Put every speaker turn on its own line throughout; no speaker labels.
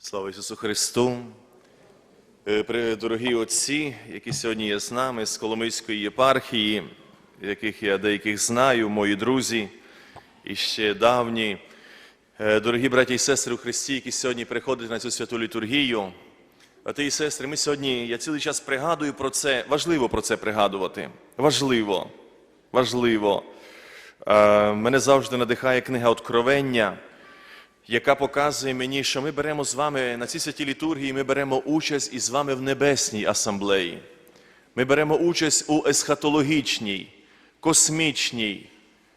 Слава Ісусу Христу! Е, Дорогі отці, які сьогодні є з нами з Коломийської єпархії, яких я деяких знаю, мої друзі і ще давні. Е, Дорогі браті і сестри у Христі, які сьогодні приходять на цю святу літургію. Брати і сестри, ми сьогодні, я цілий час пригадую про це. Важливо про це пригадувати. Важливо. Важливо. Е, Мене завжди надихає книга Откровення яка показує мені, що ми беремо з вами на цій святій літургії, ми беремо участь із вами в небесній асамблеї. Ми беремо участь у есхатологічній, космічній,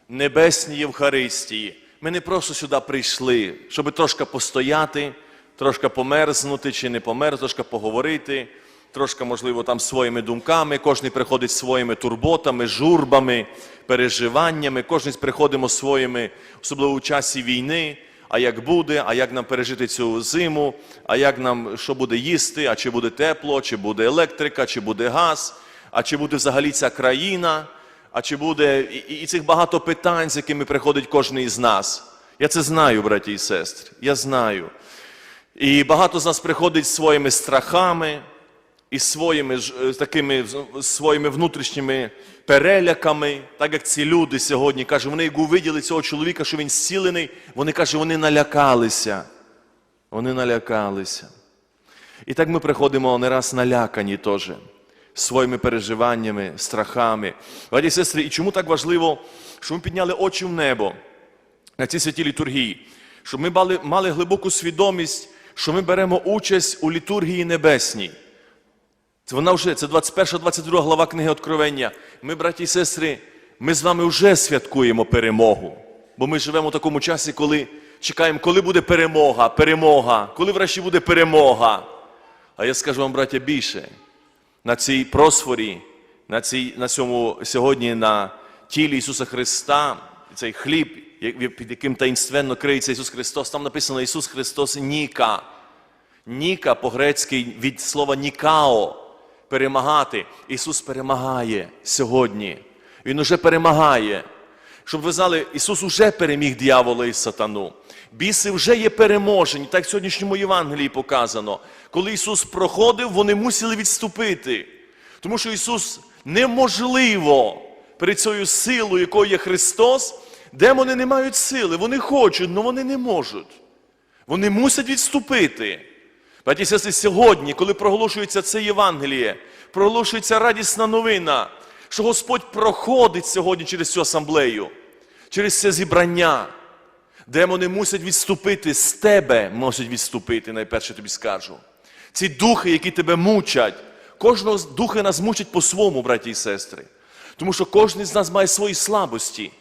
небесній Євхаристії. Ми не просто сюди прийшли, щоб трошки постояти, трошки померзнути чи не померзнути, трошки поговорити, трошки, можливо, там своїми думками. Кожен приходить своїми турботами, журбами, переживаннями. Кожен приходимо своїми, особливо у часі війни. А як буде, а як нам пережити цю зиму, а як нам що буде їсти, а чи буде тепло, чи буде електрика, чи буде газ, а чи буде взагалі ця країна, а чи буде і, і- цих багато питань, з якими приходить кожен із нас. Я це знаю, браті і сестри. Я знаю. І багато з нас приходить з своїми страхами і своїми е, такими своїми внутрішніми переляками, так як ці люди сьогодні кажуть, вони як увиділи цього чоловіка, що він зцілений, вони кажуть, вони налякалися. Вони налякалися. І так ми приходимо не раз налякані теж своїми переживаннями, страхами. Браті і сестри, і чому так важливо, що ми підняли очі в небо на цій святій літургії, щоб ми мали глибоку свідомість, що ми беремо участь у літургії небесній. Вона вже, це 21-22 глава книги Откровення. Ми, браті і сестри, ми з вами вже святкуємо перемогу. Бо ми живемо в такому часі, коли чекаємо, коли буде перемога, перемога, коли врешті буде перемога. А я скажу вам, браття, більше. На цій просфорі, на, цій, на цьому сьогодні на тілі Ісуса Христа, цей хліб, під яким таїнственно криється Ісус Христос, там написано Ісус Христос Ніка. Ніка по-грецьки від слова нікао перемагати. Ісус перемагає сьогодні. Він уже перемагає. Щоб ви знали, Ісус уже переміг диявола і сатану. Біси вже є переможені, так в сьогоднішньому Євангелії показано. Коли Ісус проходив, вони мусили відступити. Тому що Ісус неможливо перед цією силою, якою є Христос, демони не мають сили. Вони хочуть, але вони не можуть. Вони мусять відступити. Браті сестри, сьогодні, коли проголошується це Євангеліє, проголошується радісна новина, що Господь проходить сьогодні через цю асамблею, через це зібрання. Демони мусять відступити з тебе, мусять відступити, найперше тобі скажу. Ці духи, які тебе мучать, кожного духи нас мучать по-своєму, браті і сестри. Тому що кожен з нас має свої слабості.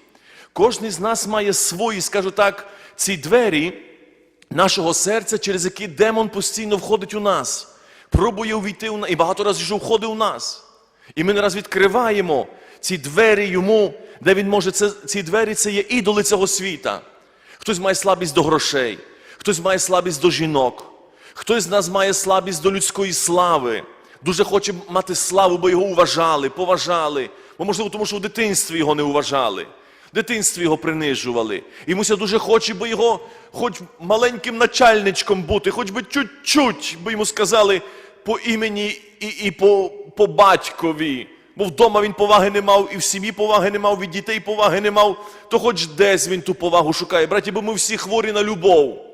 Кожен з нас має свої, скажу так, ці двері нашого серця, через які демон постійно входить у нас, пробує увійти у нас, і багато разів вже входить у нас. І ми не раз відкриваємо ці двері йому, де він може, це, ці двері це є ідоли цього світа. Хтось має слабість до грошей, хтось має слабість до жінок, хтось з нас має слабість до людської слави. Дуже хоче мати славу, бо його уважали, поважали. Бо, можливо, тому що в дитинстві його не уважали. Дитинстві його принижували. Йомуся дуже хоче, бо його хоч маленьким начальничком бути, хоч би чуть-чуть, бо йому сказали по імені і, і по, по батькові. Бо вдома він поваги не мав, і в сім'ї поваги не мав, від дітей поваги не мав, то хоч десь він ту повагу шукає. Браті, бо ми всі хворі на любов.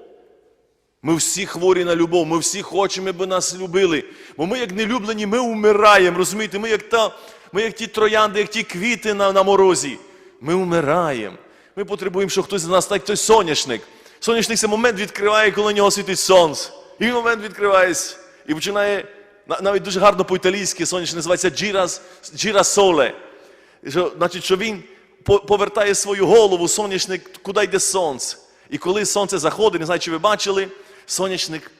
Ми всі хворі на любов, ми всі хочемо, аби нас любили. Бо ми, як нелюблені, ми вмираємо, розумієте? Ми як, та, ми як ті троянди, як ті квіти на, на морозі. Ми вмираємо. Ми потребуємо, щоб хтось з нас, так той соняшник. Соняшник це момент відкриває, коли на нього світить сонце. І він момент відкривається. І починає, навіть дуже гарно по-італійськи соняшник називається джіра соле. Що, значить, що він повертає свою голову, соняшник, куди йде сонце. І коли сонце заходить, не знаю, чи ви бачили, соняшник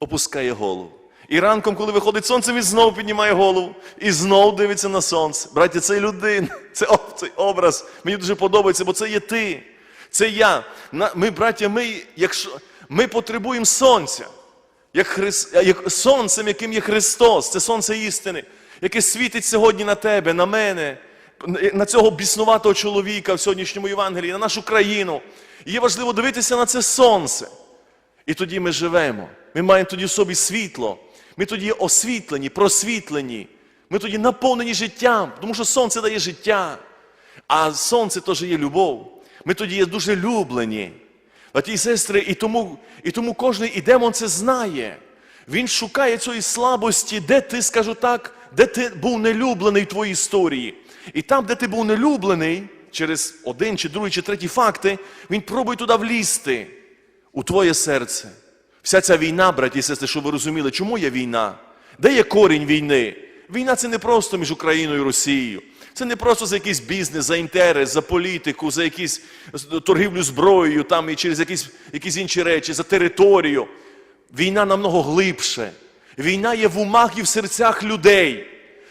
опускає голову. І ранком, коли виходить сонце, він знову піднімає голову і знову дивиться на сонце. Браті, це людина, це цей образ. Мені дуже подобається, бо це є ти. Це я. Ми, браття, ми, якщо, ми потребуємо сонця. Як, Хрис... як сонцем, яким є Христос, це сонце істини, яке світить сьогодні на тебе, на мене, на цього біснуватого чоловіка в сьогоднішньому Євангелії, на нашу країну. І є важливо дивитися на це сонце. І тоді ми живемо. Ми маємо тоді в собі світло. Ми тоді освітлені, просвітлені. Ми тоді наповнені життям, тому що сонце дає життя. А сонце теж є любов. Ми тоді є дуже люблені. Браті і сестри, і тому, і тому кожен і демон це знає. Він шукає цієї слабості, де ти, скажу так, де ти був нелюблений в твоїй історії. І там, де ти був нелюблений, через один, чи другий, чи третій факти, він пробує туди влізти, у твоє серце. Вся ця війна, браті і сестри, щоб ви розуміли, чому є війна? Де є корінь війни? Війна це не просто між Україною і Росією. Це не просто за якийсь бізнес, за інтерес, за політику, за якісь торгівлю зброєю там і через якісь, якісь інші речі, за територію. Війна намного глибше. Війна є в умах і в серцях людей.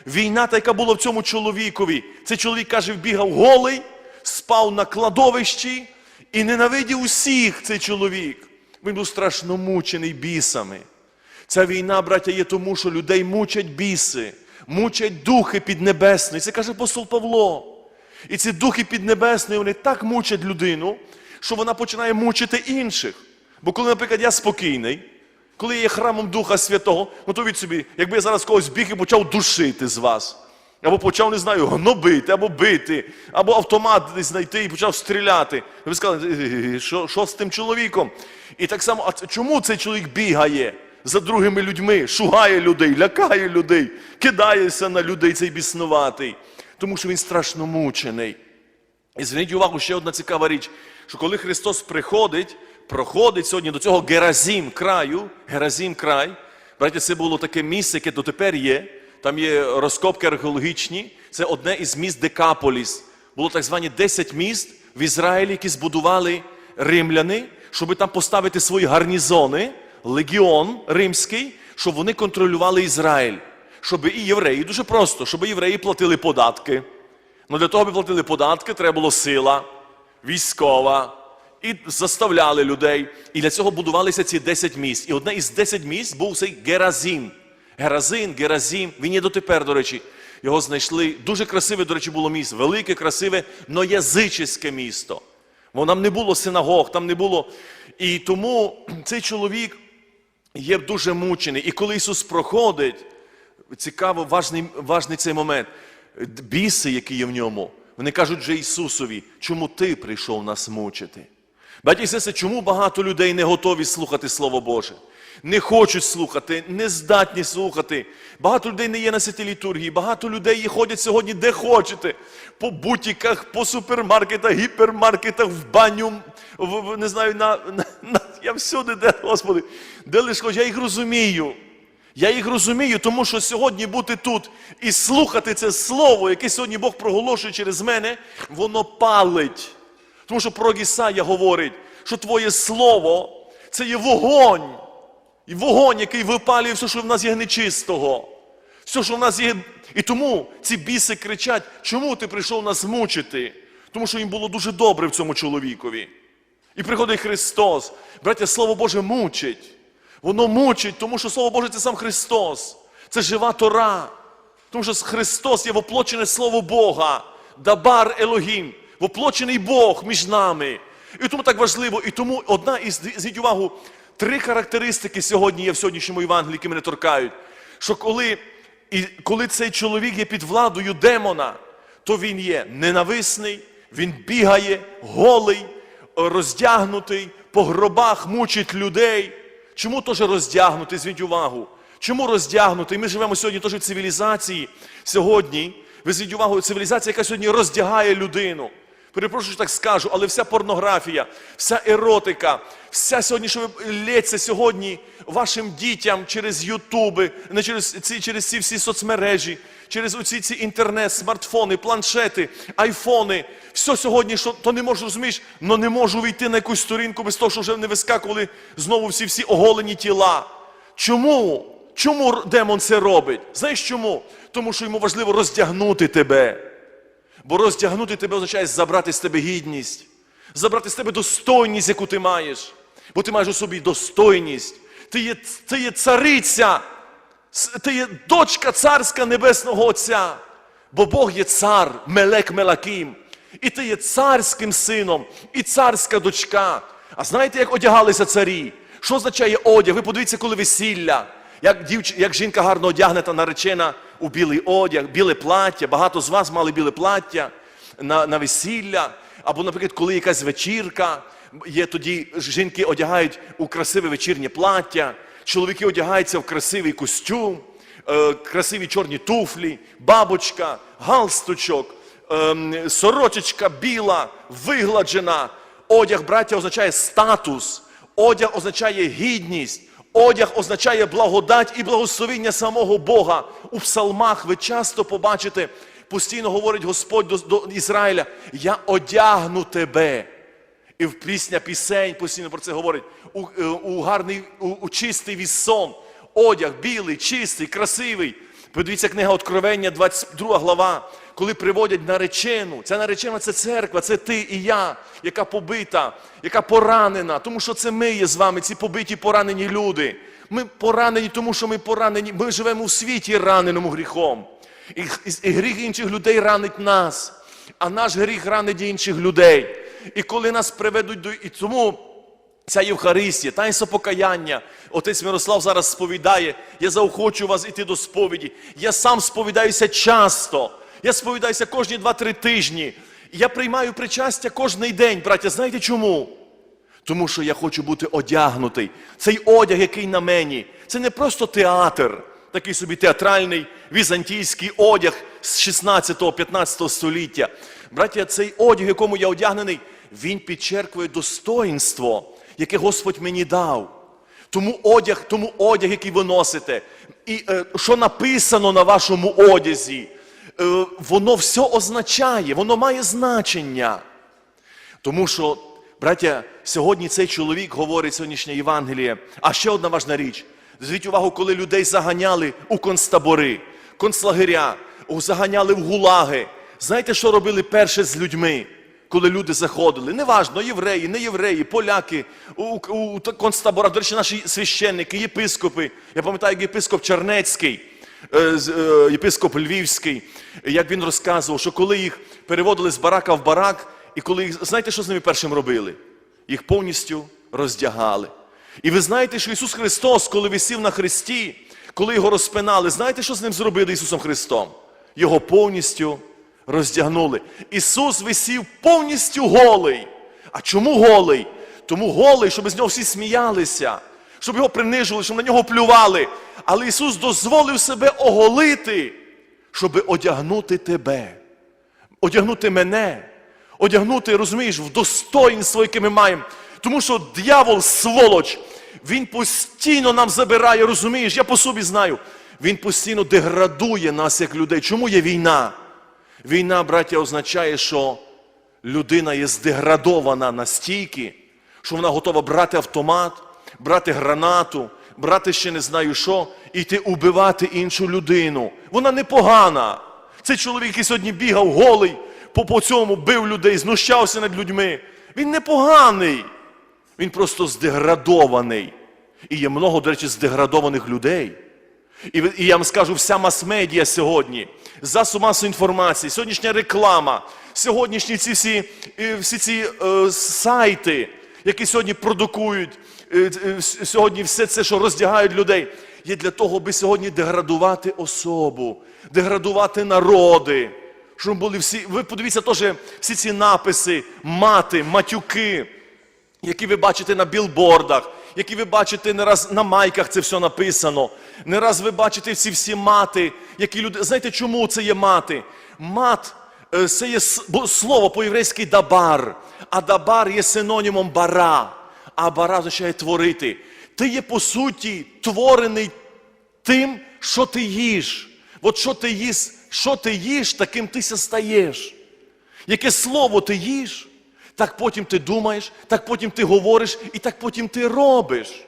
Війна, та яка була в цьому чоловікові. Цей чоловік каже, бігав голий, спав на кладовищі і ненавидів усіх цей чоловік. Він був страшно мучений бісами. Ця війна, браття, є тому, що людей мучать біси, мучать духи піднебесні. Це каже апостол Павло. І ці духи піднебесні, вони так мучать людину, що вона починає мучити інших. Бо коли, наприклад, я спокійний, коли я є храмом Духа Святого, ну то від собі, якби я зараз когось біг і почав душити з вас. Або почав, не знаю, гнобити, або бити, або автомат десь знайти і почав стріляти. Ви сказали, «Е, що, що з тим чоловіком? І так само, а чому цей чоловік бігає за другими людьми, шугає людей, лякає людей, кидається на людей цей біснуватий? Тому що він страшно мучений. І зверніть увагу, ще одна цікава річ, що коли Христос приходить, проходить сьогодні до цього Геразім краю, Геразім край, браті, це було таке місце, яке дотепер є. Там є розкопки археологічні. Це одне із міст Декаполіс. Було так звані 10 міст в Ізраїлі, які збудували римляни, щоб там поставити свої гарнізони, легіон римський, щоб вони контролювали Ізраїль. Щоб і євреї, дуже просто, щоб євреї платили податки. Ну для того, аби платили податки, треба було сила, військова. І заставляли людей. І для цього будувалися ці 10 місць. І одне із 10 місць був цей Геразим. Геразин, Геразим, він є дотепер, до речі. Його знайшли. Дуже красиве, до речі, було місто. Велике, красиве, но язичське місто. Бо там не було синагог, там не було. І тому цей чоловік є дуже мучений. І коли Ісус проходить, цікаво, важний, важний цей момент. Біси, які є в ньому, вони кажуть вже Ісусові, чому ти прийшов нас мучити? Батьки і сестри, чому багато людей не готові слухати Слово Боже? Не хочуть слухати, не здатні слухати. Багато людей не є на святій літургії, багато людей ходять сьогодні де хочете. По бутіках, по супермаркетах, гіпермаркетах, в баню, в, не знаю, на, на, на я всюди, де, Господи, де лиш хоч, я їх розумію. Я їх розумію, тому що сьогодні бути тут і слухати це слово, яке сьогодні Бог проголошує через мене, воно палить. Тому що про Ісая говорить, що Твоє слово це є вогонь. І вогонь, який випалює все, що в нас є нечистого. Все, що в нас є. І тому ці біси кричать, чому ти прийшов нас мучити? Тому що їм було дуже добре в цьому чоловікові. І приходить Христос. Браття, Слово Боже мучить. Воно мучить, тому що Слово Боже це сам Христос. Це жива Тора. Тому що Христос є воплочене Слово Бога, Дабар Елогім, воплочений Бог між нами. І тому так важливо, і тому одна із зверніть увагу, три характеристики сьогодні є в сьогоднішньому Євангелії, які мене торкають. Що коли, і коли цей чоловік є під владою демона, то він є ненависний, він бігає, голий, роздягнутий, по гробах мучить людей. Чому теж роздягнутий? Зверніть увагу. Чому роздягнутий? Ми живемо сьогодні теж в цивілізації. Сьогодні, ви зверніть увагу, цивілізація, яка сьогодні роздягає людину. Перепрошую, що так скажу, але вся порнографія, вся еротика, вся сьогодні, що лється сьогодні вашим дітям через Ютуби, не через ці, через ці всі соцмережі, через оці ці інтернет, смартфони, планшети, айфони. Все сьогодні, що то не можу розумієш, але не можу війти на якусь сторінку без того, що вже не вискакували знову всі всі оголені тіла. Чому? Чому демон це робить? Знаєш чому? Тому що йому важливо роздягнути тебе. Бо роздягнути тебе означає забрати з тебе гідність, забрати з тебе достойність, яку ти маєш. Бо ти маєш у собі достойність. Ти є, ти є цариця, ти є дочка царська Небесного Отця. Бо Бог є цар, Мелек Мелаким. І ти є царським сином, і царська дочка. А знаєте, як одягалися царі? Що означає одяг? Ви подивіться, коли весілля. Як, дівч... як жінка гарно одягнета, наречена у білий одяг, біле плаття. Багато з вас мали біле плаття на, на весілля. Або, наприклад, коли якась вечірка, є тоді жінки одягають у красиве вечірнє плаття, чоловіки одягаються в красивий костюм, е, красиві чорні туфлі, бабочка, галстучок, ем, сорочечка біла, вигладжена. Одяг, браття, означає статус, одяг означає гідність, одяг означає благодать і благословіння самого Бога. У псалмах ви часто побачите, постійно говорить Господь до, до Ізраїля: Я одягну тебе. І в пісня пісень постійно про це говорить. У, е, у гарний, у, у чистий вісон, одяг білий, чистий, красивий. Подивіться книга Откровення, 22 глава, коли приводять наречену. Ця наречена це церква, це ти і я, яка побита, яка поранена. Тому що це ми є з вами, ці побиті поранені люди. Ми поранені, тому що ми поранені. Ми живемо у світі раненому гріхом. І, і, і гріх інших людей ранить нас, а наш гріх ранить інших людей. І коли нас приведуть до. І тому ця Євхаристія, таїнство покаяння, отець Мирослав зараз сповідає, я заохочу вас іти до сповіді. Я сам сповідаюся часто. Я сповідаюся кожні 2-3 тижні. Я приймаю причастя кожний день, браття. Знаєте чому? Тому що я хочу бути одягнутий. Цей одяг, який на мені, це не просто театр, такий собі театральний візантійський одяг з 16-15 століття. Браття, цей одяг, якому я одягнений, він підчеркує достоїнство, яке Господь мені дав. Тому одяг, тому одяг, який ви носите, і е, що написано на вашому одязі, е, воно все означає, воно має значення. Тому що, браття, сьогодні цей чоловік говорить сьогоднішнє Євангеліє. А ще одна важна річ. Зверніть увагу, коли людей заганяли у концтабори, концлагеря, заганяли в гулаги. Знаєте, що робили перше з людьми, коли люди заходили? Неважно, євреї, не євреї, поляки, у, у, концтаборах, до речі, наші священники, єпископи. Я пам'ятаю, як єпископ Чернецький, е, е, єпископ Львівський, як він розказував, що коли їх переводили з барака в барак, і коли їх, знаєте, що з ними першим робили? Їх повністю роздягали. І ви знаєте, що Ісус Христос, коли висів на хресті, коли його розпинали, знаєте, що з ним зробили Ісусом Христом? Його повністю роздягнули. Ісус висів повністю голий. А чому голий? Тому голий, щоб з нього всі сміялися, щоб його принижували, щоб на нього плювали. Але Ісус дозволив себе оголити, щоб одягнути тебе одягнути мене, одягнути, розумієш, в достоїнство, яке ми маємо. Тому що диявол, сволоч, він постійно нам забирає, розумієш, я по собі знаю. Він постійно деградує нас як людей. Чому є війна? Війна, браття, означає, що людина є здеградована настільки, що вона готова брати автомат, брати гранату, брати ще не знаю що, і йти убивати іншу людину. Вона непогана. Цей чоловік, який сьогодні бігав голий, по, по цьому бив людей, знущався над людьми. Він непоганий. Він просто здеградований. І є много, до речі, здеградованих людей. І, і я вам скажу, вся мас-медіа сьогодні, засоб масової інформації, сьогоднішня реклама, сьогоднішні ці всі, е, всі ці е, сайти, які сьогодні продукують, е, е, сьогодні все це, що роздягають людей, є для того, аби сьогодні деградувати особу, деградувати народи. Щоб були всі. Ви подивіться теж всі ці написи, мати, матюки які ви бачите на білбордах, які ви бачите не раз на майках це все написано. Не раз ви бачите ці всі мати, які люди. Знаєте, чому це є мати? Мат е, це є слово по-єврейськи дабар, а дабар є синонімом бара, а бара означає творити. Ти є по суті творений тим, що ти їш. От що ти їш, що ти їш, таким ти ся стаєш. Яке слово ти їш, так потім ти думаєш, так потім ти говориш і так потім ти робиш.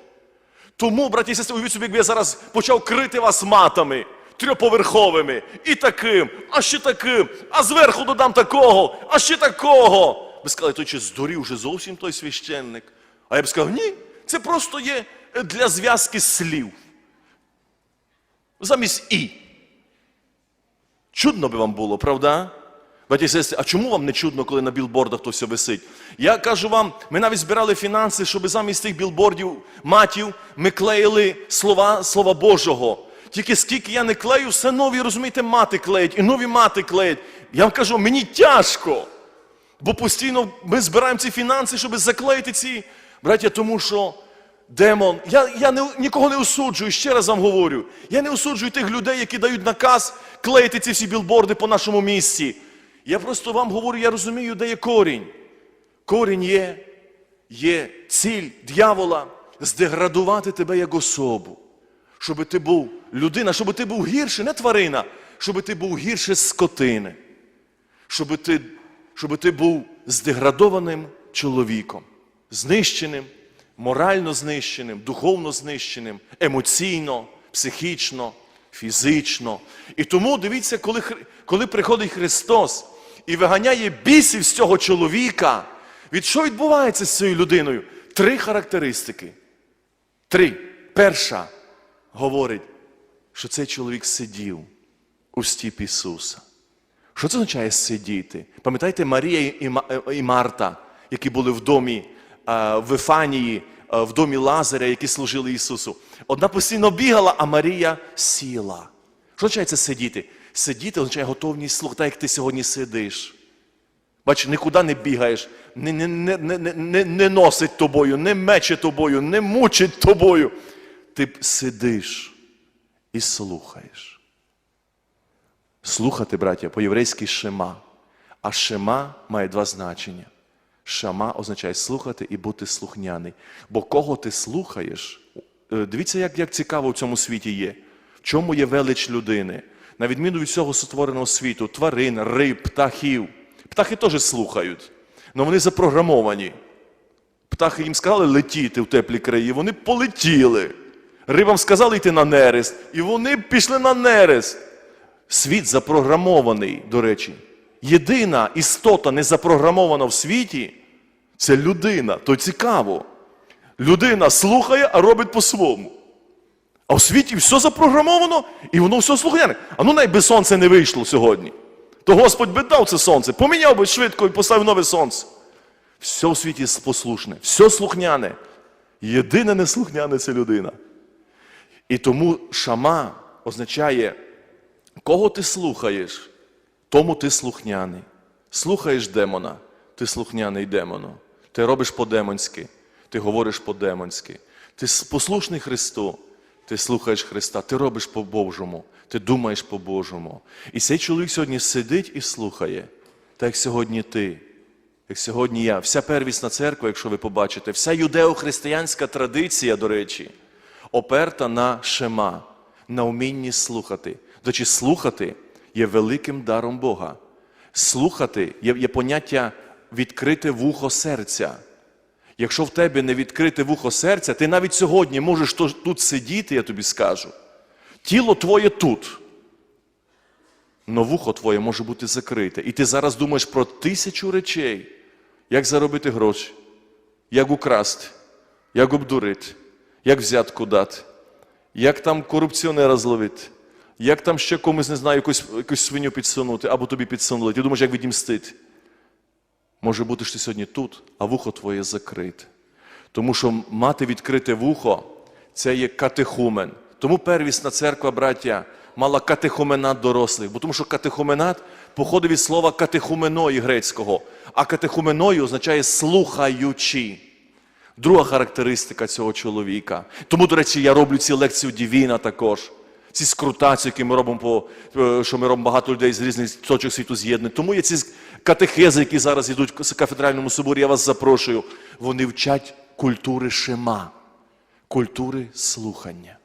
Тому, браті і сестри, уявіть собі, якби я зараз почав крити вас матами трьоповерховими, і таким, а ще таким, а зверху додам такого, а ще такого. Ви сказали, той чи здурів вже зовсім той священник. А я б сказав, ні, це просто є для зв'язки слів. Замість і. Чудно би вам було, правда? Браті і сестри, а чому вам не чудно, коли на білбордах то все висить? Я кажу вам, ми навіть збирали фінанси, щоб замість тих білбордів, матів, ми клеїли слова, слова Божого. Тільки скільки я не клею, все нові, розумієте, мати клеять, і нові мати клеять. Я вам кажу, мені тяжко. Бо постійно ми збираємо ці фінанси, щоб заклеїти ці. Браття, тому що демон. Я, я не, нікого не осуджую, ще раз вам говорю. Я не осуджую тих людей, які дають наказ клеїти ці всі білборди по нашому місці. Я просто вам говорю, я розумію, де є корінь. Корінь є, є ціль дьявола здеградувати тебе як особу. Щоб ти був людина, щоб ти був гірше, не тварина, щоб ти був гірше скотини щоб ти, щоб ти був здеградованим чоловіком, знищеним, морально знищеним, духовно знищеним, емоційно, психічно, фізично. І тому дивіться, коли, коли приходить Христос і виганяє бісів з цього чоловіка, від що відбувається з цією людиною? Три характеристики. Три. Перша говорить, що цей чоловік сидів у стіп Ісуса. Що це означає сидіти? Пам'ятаєте, Марія і е, Марта, які були в домі е, в Ефанії, е, в домі Лазаря, які служили Ісусу. Одна постійно бігала, а Марія сіла. Що означає це сидіти? Сидіти означає готовність слухати, так як ти сьогодні сидиш. Бач, нікуди не бігаєш, не, не, не, не, не- не, носить тобою, не мече тобою, не мучить тобою. Ти сидиш і слухаєш. Слухати, браття, по-єврейськи шема. А шема має два значення. Шама означає слухати і бути слухняний. Бо кого ти слухаєш, е, дивіться, як, як цікаво в цьому світі є. В чому є велич людини? На відміну від всього сотвореного світу, тварин, риб, птахів. Птахи теж слухають, але вони запрограмовані. Птахи їм сказали летіти в теплі краї, вони полетіли. Рибам сказали йти на нерест, і вони пішли на нерест. Світ запрограмований, до речі. Єдина істота не запрограмована в світі це людина. То цікаво. Людина слухає, а робить по-своєму. А в світі все запрограмовано, і воно все слухняне. А ну найби сонце не вийшло сьогодні. То Господь би дав це сонце, поміняв би швидко і поставив нове сонце. Все в світі послушне, все слухняне. Єдине неслухняне це людина. І тому шама означає, кого ти слухаєш, тому ти слухняний. Слухаєш демона, ти слухняний демону. Ти робиш по-демонськи, ти говориш по-демонськи. Ти послушний Христу, ти слухаєш Христа, ти робиш по-божому, ти думаєш по-божому. І цей чоловік сьогодні сидить і слухає, так як сьогодні ти. Як сьогодні я, вся первісна церква, якщо ви побачите, вся юдео-християнська традиція, до речі, оперта на шема, на вмінні слухати. До слухати є великим даром Бога. Слухати є, є поняття відкрите вухо серця. Якщо в тебе не відкрите вухо серця, ти навіть сьогодні можеш тут сидіти, я тобі скажу. Тіло твоє тут. Но вухо твоє може бути закрите. І ти зараз думаєш про тисячу речей, як заробити гроші, як украсти, як обдурити, як взятку дати, як там корупціонера зловити, як там ще комусь, не знаю, якусь, якусь свиню підсунути, або тобі підсунули. Ти думаєш, як відімстити. Може бути, що ти сьогодні тут, а вухо твоє закрите. Тому що мати відкрите вухо це є катехумен. Тому первісна церква, браття, мала катехуменат дорослих, бо тому що катехуменат походить від слова катехуменої грецького, а катехуменою означає слухаючи. Друга характеристика цього чоловіка. Тому, до речі, я роблю ці лекції Дівіна також. Ці скрутації, які ми робимо по е, що ми робимо багато людей з різних точок світу з'єднані. Тому є ці катехези, які зараз йдуть в кафедральному соборі. Я вас запрошую. Вони вчать культури шема, культури слухання.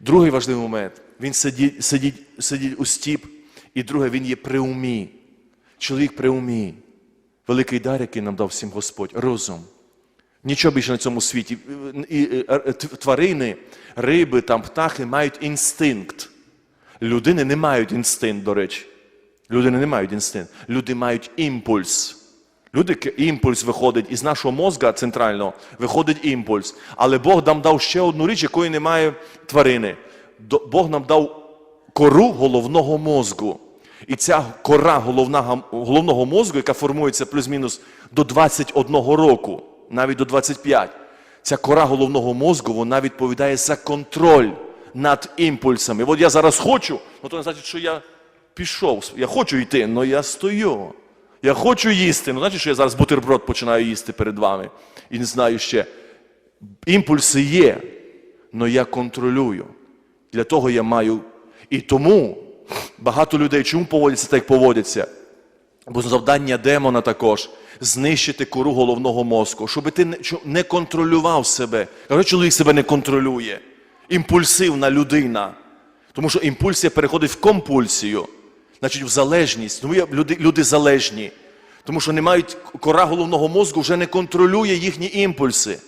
Другий важливий момент. Він сидить, сидить, сидить у стіп, і друге, він є при умі. Чоловік при умі. Великий дар, який нам дав всім Господь розум. Нічого більше на цьому світі. І, е, т- Тварини, риби, там, птахи мають інстинкт. Людини не мають інстинкт, до речі. Людини не мають інстинкт. Люди мають імпульс. Люди імпульс виходить із нашого мозга центрального, виходить імпульс. Але Бог нам дав ще одну річ, якої немає тварини. Бог нам дав кору головного мозку. І ця кора головного, мозку, яка формується плюс-мінус до 21 року, навіть до 25, ця кора головного мозку, вона відповідає за контроль над імпульсами. От я зараз хочу, ну то не значить, що я пішов. Я хочу йти, але я стою. Я хочу їсти. Ну, значить, що я зараз бутерброд починаю їсти перед вами. І не знаю ще. Імпульси є, але я контролюю. Для того я маю. І тому багато людей чому поводяться так, як поводяться? Бо завдання демона також знищити кору головного мозку, щоб ти не- контролював себе. Каже, чоловік себе не контролює. Імпульсивна людина. Тому що імпульсія переходить в компульсію, значить в залежність. Тому є люди, люди залежні. Тому що не мають кора головного мозку, вже не контролює їхні імпульси.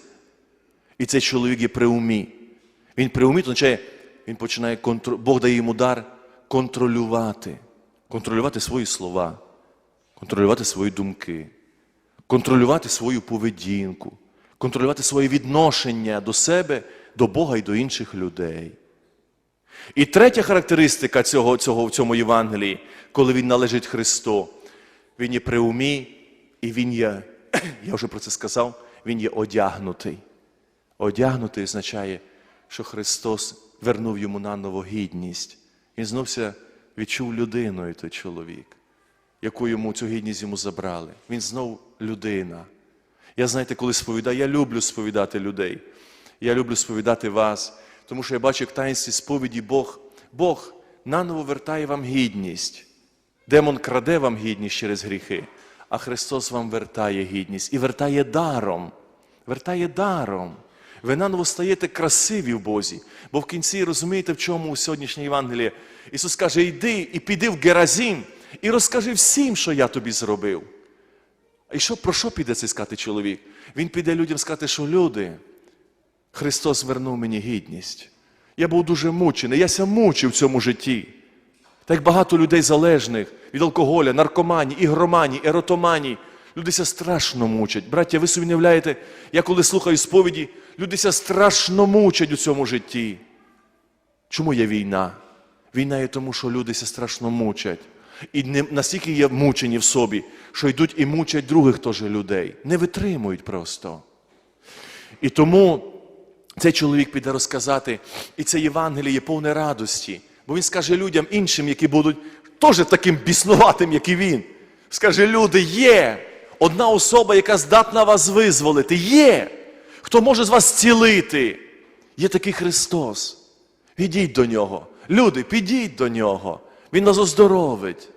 І цей чоловік є при умі. Він при умі, то означає, він починає контр... Бог дає йому дар контролювати. Контролювати свої слова, контролювати свої думки, контролювати свою поведінку, контролювати своє відношення до себе, до Бога і до інших людей. І третя характеристика цього, цього в цьому Євангелії, коли він належить Христу, він є при умі, і він є, я вже про це сказав, він є одягнутий. Одягнутий означає, що Христос вернув йому наново гідність. Він зновся відчув людиною той чоловік, яку йому цю гідність йому забрали. Він знов людина. Я знаєте, коли сповідаю, я люблю сповідати людей. Я люблю сповідати вас, тому що я бачу, як таїнстві сповіді Бог, Бог наново вертає вам гідність. Демон краде вам гідність через гріхи, а Христос вам вертає гідність і вертає даром. Вертає даром. Ви наново стаєте красиві в Бозі. Бо в кінці розумієте, в чому сьогоднішнє Євангеліє. Ісус каже: йди і піди в Геразім і розкажи всім, що я тобі зробив. І що, про що піде цей сказати чоловік? Він піде людям сказати, що люди, Христос вернув мені гідність. Я був дуже мучений, я ся мучив в цьому житті. Так багато людей залежних від алкоголя, наркомані, ігромані, еротомані. Люди ся страшно мучать. Браття, ви собі не я коли слухаю сповіді, люди ся страшно мучать у цьому житті. Чому є війна? Війна є тому, що люди ся страшно мучать. І не, настільки є мучені в собі, що йдуть і мучать других теж людей. Не витримують просто. І тому цей чоловік піде розказати, і це Євангеліє повне радості. Бо він скаже людям іншим, які будуть теж таким біснуватим, як і він. Скаже, люди, є одна особа, яка здатна вас визволити. Є, хто може з вас зцілити. Є такий Христос. Ідіть до нього. Люди, підіть до нього. Він нас оздоровить.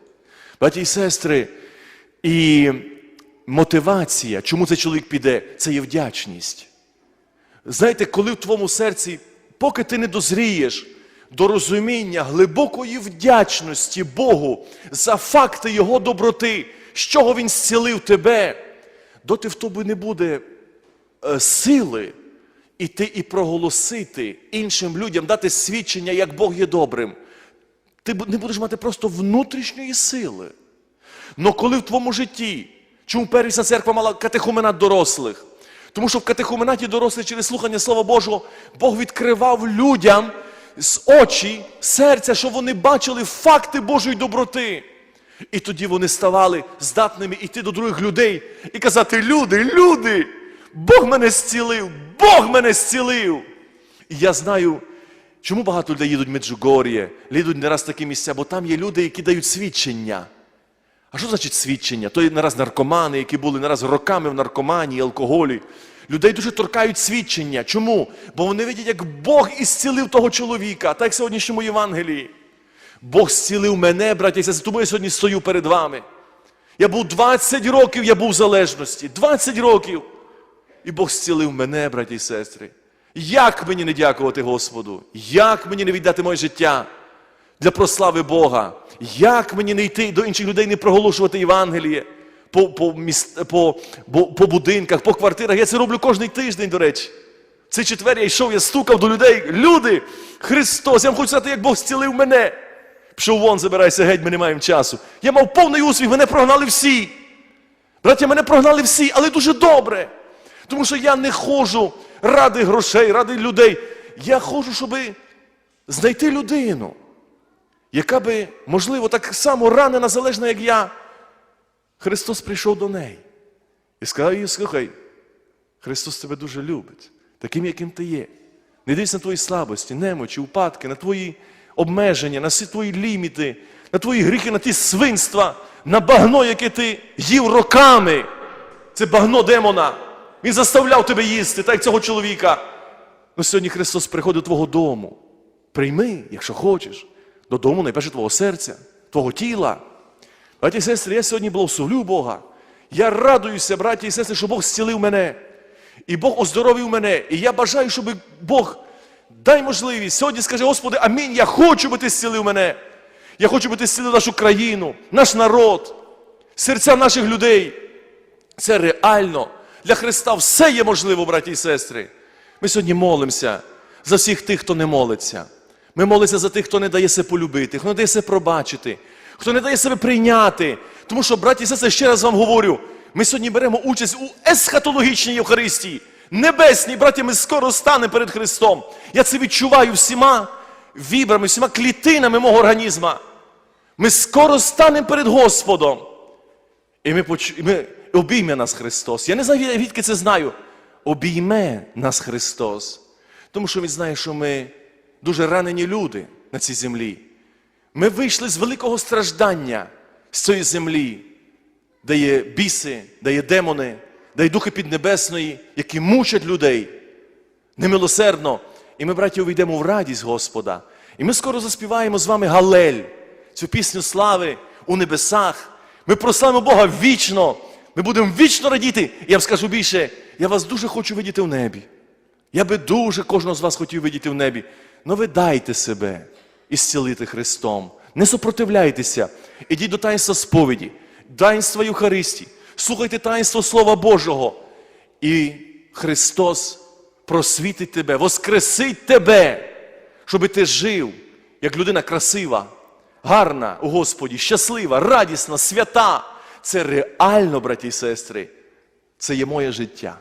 Браті і сестри, і мотивація, чому цей чоловік піде, це є вдячність. Знаєте, коли в твоєму серці, поки ти не дозрієш до розуміння глибокої вдячності Богу за факти Його доброти, з чого Він зцілив тебе, доти в тобі не буде е, сили іти і проголосити іншим людям, дати свідчення, як Бог є добрим. Ти не будеш мати просто внутрішньої сили. Но коли в твоєму житті, чому первісна церква мала катехуменат дорослих? Тому що в катехуменаті дорослих через слухання Слова Божого Бог відкривав людям з очі, серця, що вони бачили факти Божої доброти. І тоді вони ставали здатними йти до других людей і казати: люди, люди, Бог мене зцілив, Бог мене зцілив. І я знаю, чому багато людей їдуть в Меджугор'є, їдуть не раз в такі місця, бо там є люди, які дають свідчення. А що значить свідчення? То є не наркомани, які були не раз роками в наркоманії, алкоголі. Людей дуже торкають свідчення. Чому? Бо вони видять, як Бог ісцілив того чоловіка, так як в сьогоднішньому Євангелії. Бог зцілив мене, браття і сестри, тому я сьогодні стою перед вами. Я був 20 років, я був в залежності. 20 років. І Бог зцілив мене, браті і сестри. Як мені не дякувати Господу? Як мені не віддати моє життя для прослави Бога? Як мені не йти до інших людей, не проголошувати Євангеліє по, по, міст, по, по, будинках, по квартирах? Я це роблю кожен тиждень, до речі. Цей четвер я йшов, я стукав до людей. Люди, Христос, я вам хочу сказати, як Бог зцілив мене. Пішов вон, забирайся геть, ми не маємо часу. Я мав повний успіх, мене прогнали всі. Браття, мене прогнали всі, але дуже добре. Тому що я не ходжу ради грошей, ради людей. Я ходжу, щоб знайти людину,
яка би, можливо, так само ранена, залежна, як я, Христос прийшов до неї і сказав їй, слухай, Христос тебе дуже любить, таким, яким ти є. Не дивись на твої слабості, немочі, упадки, на твої обмеження, на всі твої ліміти, на твої гріхи, на ті свинства, на багно, яке ти їв роками. Це багно демона. Він заставляв тебе їсти, так як цього чоловіка. Ну сьогодні Христос приходить до твого дому. Прийми, якщо хочеш, додому найперше твого серця, твого тіла. Браті і сестри, я сьогодні благословлю Бога. Я радуюся, браті і сестри, що Бог зцілив мене. І Бог оздоровив мене. І я бажаю, щоб Бог дай можливість. Сьогодні скажи, Господи, амінь. Я хочу, би ти зцілив мене. Я хочу, би ти зцілив нашу країну, наш народ, серця наших людей. Це реально. Для Христа все є можливо, браті і сестри. Ми сьогодні молимося за всіх тих, хто не молиться. Ми молимося за тих, хто не дає себе полюбити, хто не дає себе пробачити, хто не дає себе прийняти. Тому що, браті і сестри, ще раз вам говорю, ми сьогодні беремо участь у есхатологічній Євхаристії. Небесній, браті, ми скоро станемо перед Христом. Я це відчуваю всіма вібрами, всіма клітинами мого організма. Ми скоро станемо перед Господом. І ми, поч... і ми обійме нас Христос. Я не знаю, відки це знаю. Обійме нас Христос. Тому що Він знає, що ми дуже ранені люди на цій землі. Ми вийшли з великого страждання з цієї землі, де є біси, де є демони, де є духи піднебесної, які мучать людей немилосердно. І ми, браті, увійдемо в радість Господа. І ми скоро заспіваємо з вами Галель, цю пісню слави у небесах. Ми прославимо Бога вічно. Ми будемо вічно радіти. І я вам скажу більше, я вас дуже хочу видіти в небі. Я би дуже кожного з вас хотів видіти в небі. Но ви дайте себе і зцілити Христом. Не супротивляйтеся. Ідіть до таїнства сповіді, таїнства Євхаристії. Слухайте таїнство Слова Божого. І Христос просвітить тебе, воскресить тебе, щоб ти жив, як людина красива, гарна у Господі, щаслива, радісна, свята. Це реально, браті і сестри. Це є моє життя.